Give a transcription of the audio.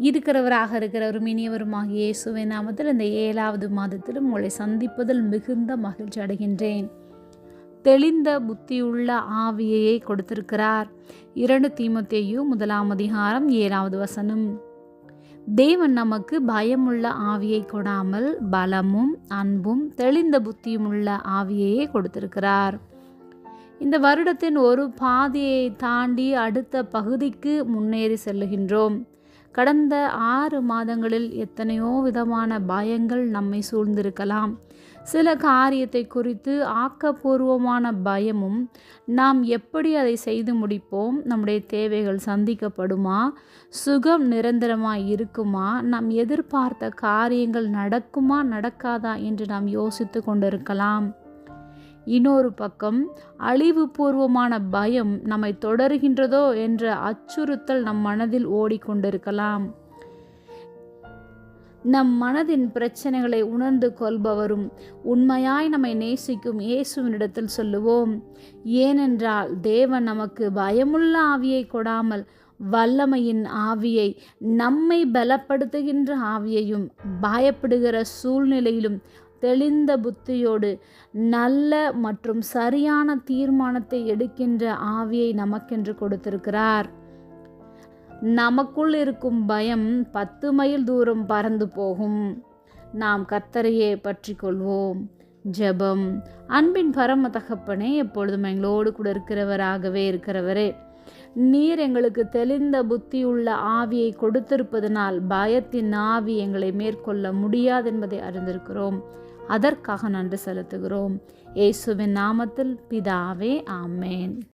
இருக்கிறவராக இருக்கிற ஒரு மினியவருமாக இயேசுவின் நாமத்தில் இந்த ஏழாவது மாதத்திலும் உங்களை சந்திப்பதில் மிகுந்த மகிழ்ச்சி அடைகின்றேன். தெளிந்த புத்தியுள்ள ஆவியையே கொடுத்திருக்கிறார். இரண்டு தீமத்தேயு முதலாம் அதிகாரம் ஏழாவது வசனம். தேவன் நமக்கு பயமுள்ள ஆவியை கொடாமல் பலமும் அன்பும் தெளிந்த புத்தியும் உள்ள ஆவியையே கொடுத்திருக்கிறார். இந்த வருடத்தின் ஒரு பாதியை தாண்டி அடுத்த பகுதிக்கு முன்னேறி செல்லுகின்றோம். கடந்த ஆறு மாதங்களில் எத்தனையோ விதமான பயங்கள் நம்மை சூழ்ந்திருக்கலாம். சில காரியத்தை குறித்து ஆக்கப்பூர்வமான பயமும் நாம் எப்படி அதை செய்து முடிப்போம் நம்முடைய தேவைகள் சந்திக்கப்படுமா சுகம் நிரந்தரமாக இருக்குமா நாம் எதிர்பார்த்த காரியங்கள் நடக்குமா நடக்காதா என்று நாம் யோசித்து கொண்டிருக்கலாம். இன்னொரு பக்கம் அழிவுபூர்வமான பயம் நம்மை தொடர்கின்றதோ என்ற அச்சுறுத்தல் நம் மனதில் ஓடிக்கொண்டிருக்கலாம். நம் மனதின் பிரச்சனைகளை உணர்ந்து கொள்பவரும் உண்மையாய் நம்மை நேசிக்கும் இயேசுவினிடத்தில் சொல்லுவோம் ஏனென்றால் தேவன் நமக்கு பயமுள்ள ஆவியை கொடாமல் வல்லமையின் ஆவியை நம்மை பலப்படுத்துகின்ற ஆவியையும் பயப்படுகிற சூழ்நிலையிலும் தெளிந்த புத்தியோடு நல்ல மற்றும் சரியான தீர்மானத்தை எடுக்கின்ற ஆவியை நமக்கென்று கொடுத்திருக்கிறார். நமக்குள் இருக்கும் பயம் பத்து மைல் தூரம் பறந்து போகும். நாம் கத்தரையே பற்றி கொள்வோம். ஜெபம். அன்பின் பரம தகப்பனே எப்பொழுதும் எங்களோடு கூட இருக்கிறவராகவே இருக்கிறவரே. நீர் எங்களுக்கு தெளிந்த புத்தியுள்ள ஆவியை கொடுத்திருப்பதனால் பயத்தின் ஆவி எங்களை மேற்கொள்ள முடியாது என்பதை அறிந்திருக்கிறோம். அதற்காக நன்றி செலுத்துகிறோம். இயேசுவின் நாமத்தில் பிதாவே ஆமேன்.